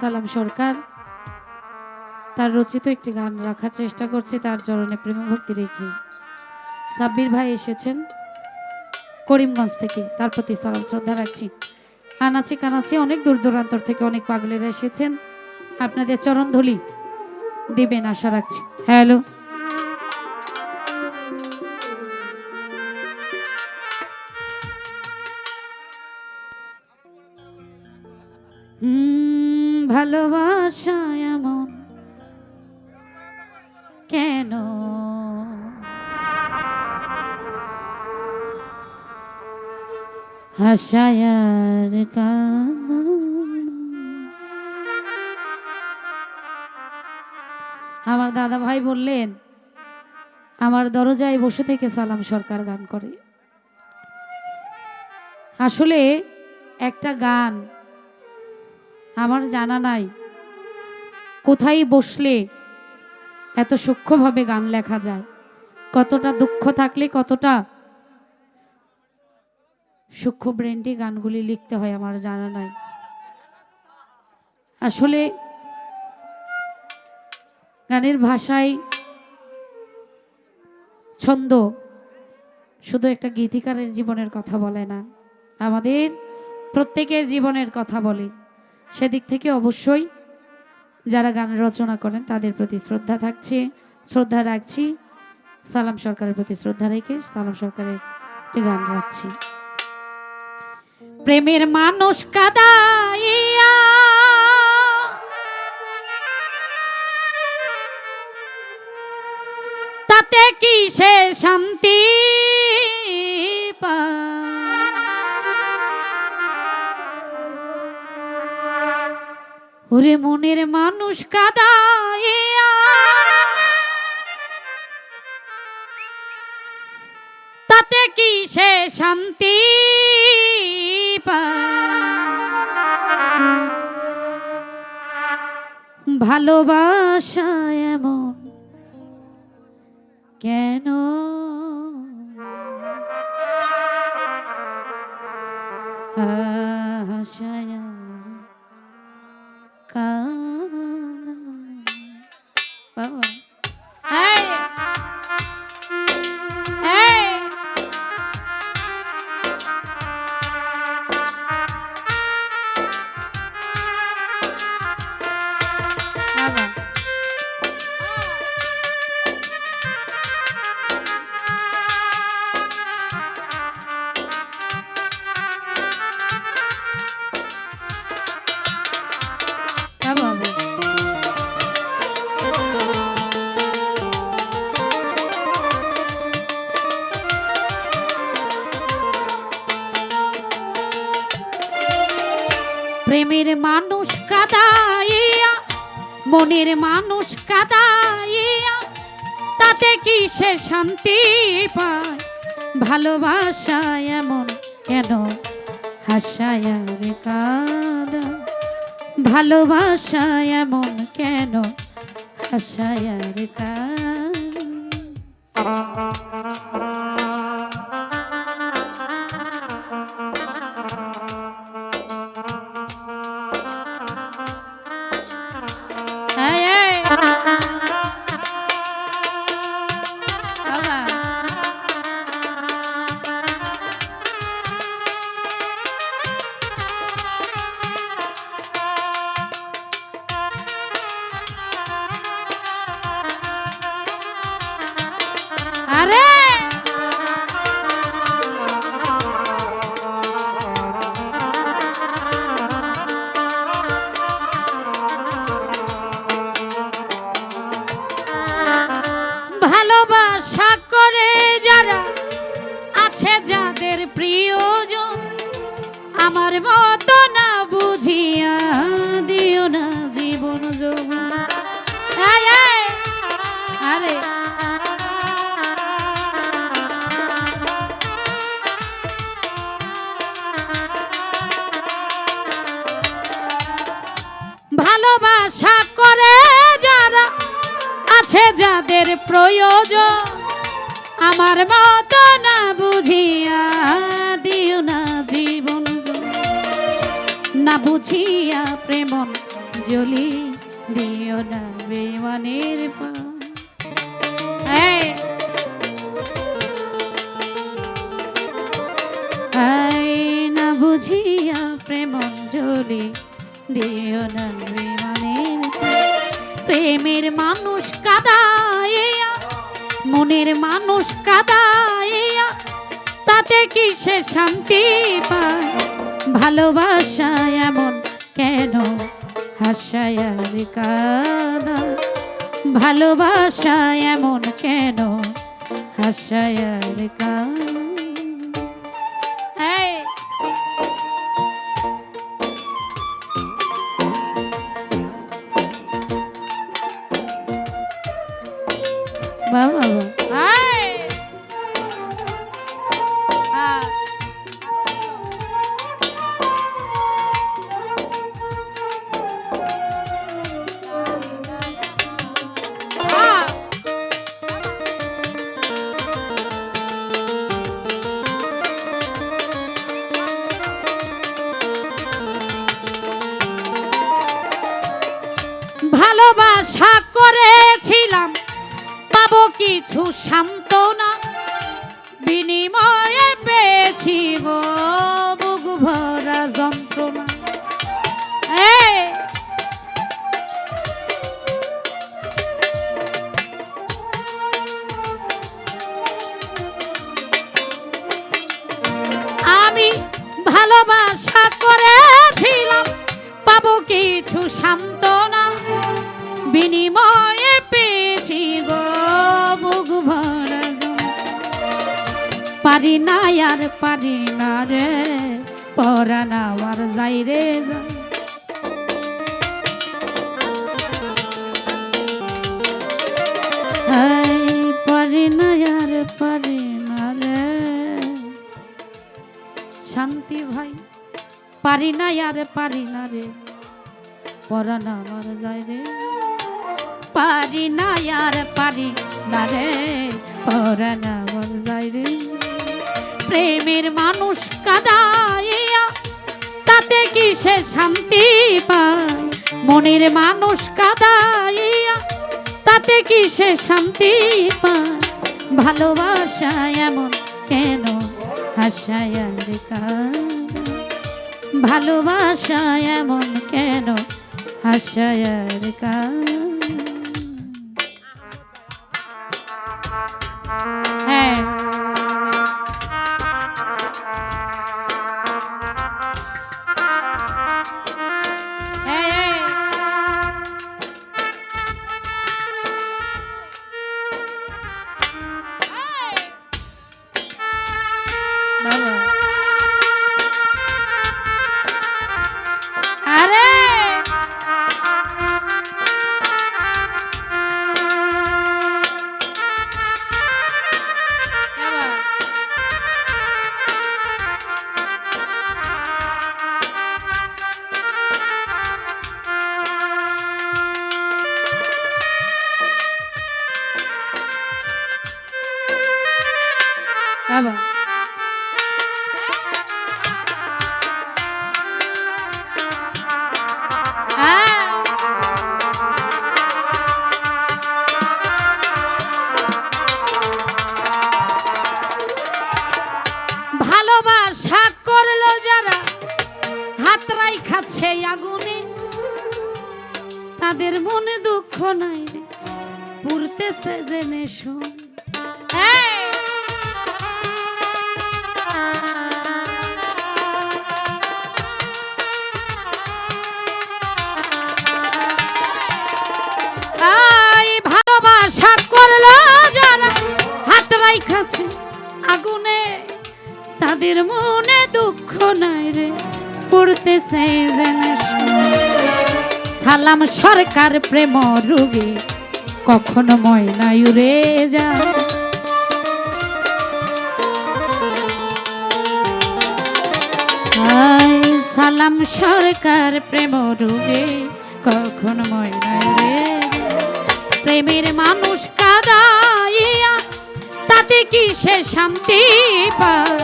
সালাম সরকার। তার রচিত একটি গান রাখার চেষ্টা করছে, তার চরণে প্রেম ভক্তি রেখে। সাব্বির ভাই এসেছেন করিমগঞ্জ থেকে, তার প্রতি সালাম, শ্রদ্ধা রাখছি। আনাচি কানাচি অনেক দূর দূরান্তর থেকে অনেক পাগলেরা এসেছেন। আপনাদের চরণ ধুলি দিবেন, আশা রাখছি। হ্যালো। হাসায়ার আমার দাদা ভাই বললেন, আমার দরজায় বসে থেকে সালাম সরকার গান করে। আসলে একটা গান আমার জানা নাই, কোথায় বসলে এত সূক্ষ্মভাবে গান লেখা যায়, কতটা দুঃখ থাকলে কতটা সূক্ষ্ম ব্রেন্ডে গানগুলি লিখতে হয়, আমার জানা নাই। আসলে গানের ভাষায় ছন্দ শুধু একটা গীতিকারের জীবনের কথা বলে না, আমাদের প্রত্যেকের জীবনের কথা বলে। সেদিক থেকে অবশ্যই যারা গান রচনা করেন, তাদের প্রতি শ্রদ্ধা থাকছে। শ্রদ্ধা রাখছি। সালাম সরকারের প্রতি শ্রদ্ধা রেখে সালাম সরকারের একটি গান রাখছি। প্রেমের মানুষ কাদাইয়া তাতে কি সে শান্তি? ওরে মনের মানুষ কাদাইয়া তাতে কি সে শান্তি ভালোবাসা এমন কেন? আশায় মনের মানুষ কাদাইয়া, তাতে কি সে শান্তি পায়? ভালোবাসা এমন কেন? হাসায়ার কাদা। ভালোবাসা এমন কেন? হাসায়ার কাদা। আরে ভালোবাসা করে যারা আছে যাদের প্রয়োজন, আমার মতো না বুঝিয়া দিও না জীবন না বুঝিয়া প্রেমন জলি দিও না বেমানের পা। বুঝিয়া প্রেম জলি দিও না বেমানের প্রেমের মানুষ কাদাইয়া মনের মানুষ কাদাইয়া তাতে কি সে শান্তি পায়? ভালোবাসা এমন কেন? হাসায়ার কাদা। ভালোবাসা এমন কেন? হাসায়ার কাদা। ভালোবাসা করেছিলাম, পাবো কিছু সান্ত্বনা। বিনিময়ে পেয়েছি গো বুক ভরা যন্ত্রণা। আমি ভালোবাসা করেছিলাম, পাবো কিছু সান্ত্বনা। বিনিময়ে পেয়েছি গো বুক। পারি না আর পারি না রে যাই রে পারি না আর পারি না রে। শান্তি ভাই, পারি না আর পারি না রে পরাণ আমার যাই রে। পারি না, আর পারি না রে। পরাণ আমার যাই রে। প্রেমের মানুষ কাদাইয়া, তাতে কি সে শান্তি পায়? মনের মানুষ কাদাইয়া, তাতে কি সে শান্তি পায়? ভালোবাসা এমন কেন হাসায়ার কাদা ভালোবাসা এমন কেন হাসায়ার কাদা হ্যাঁ। বাবা ভালোবাসা করল যারা হাতরাই খাচ্ছে আগুনে। তাদের মনে দুঃখ নাই পুরতেছে জেনে শুন সালাম সরকার প্রেম রুগী, কখনো ময়না উড়ে যা সালাম সরকার প্রেম রুগে, কখন ময়নায় রে প্রেমের মানুষ কাদাইয়া, তাতে কি সে শান্তি পায়?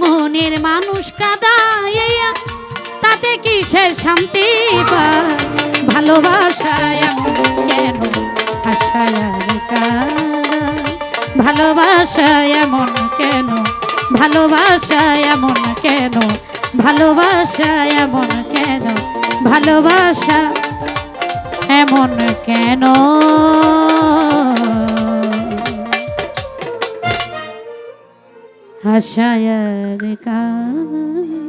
মনের মানুষ কাদাইয়া তাতে কি সে শান্তি পায় ভালোবাসায় কেন আশায়ার কান ভালোবাসা এমন কেন? ভালোবাসায় এমন কেন? ভালোবাসা এমন কেন? ভালোবাসা এমন কেন? হাসায়ার কান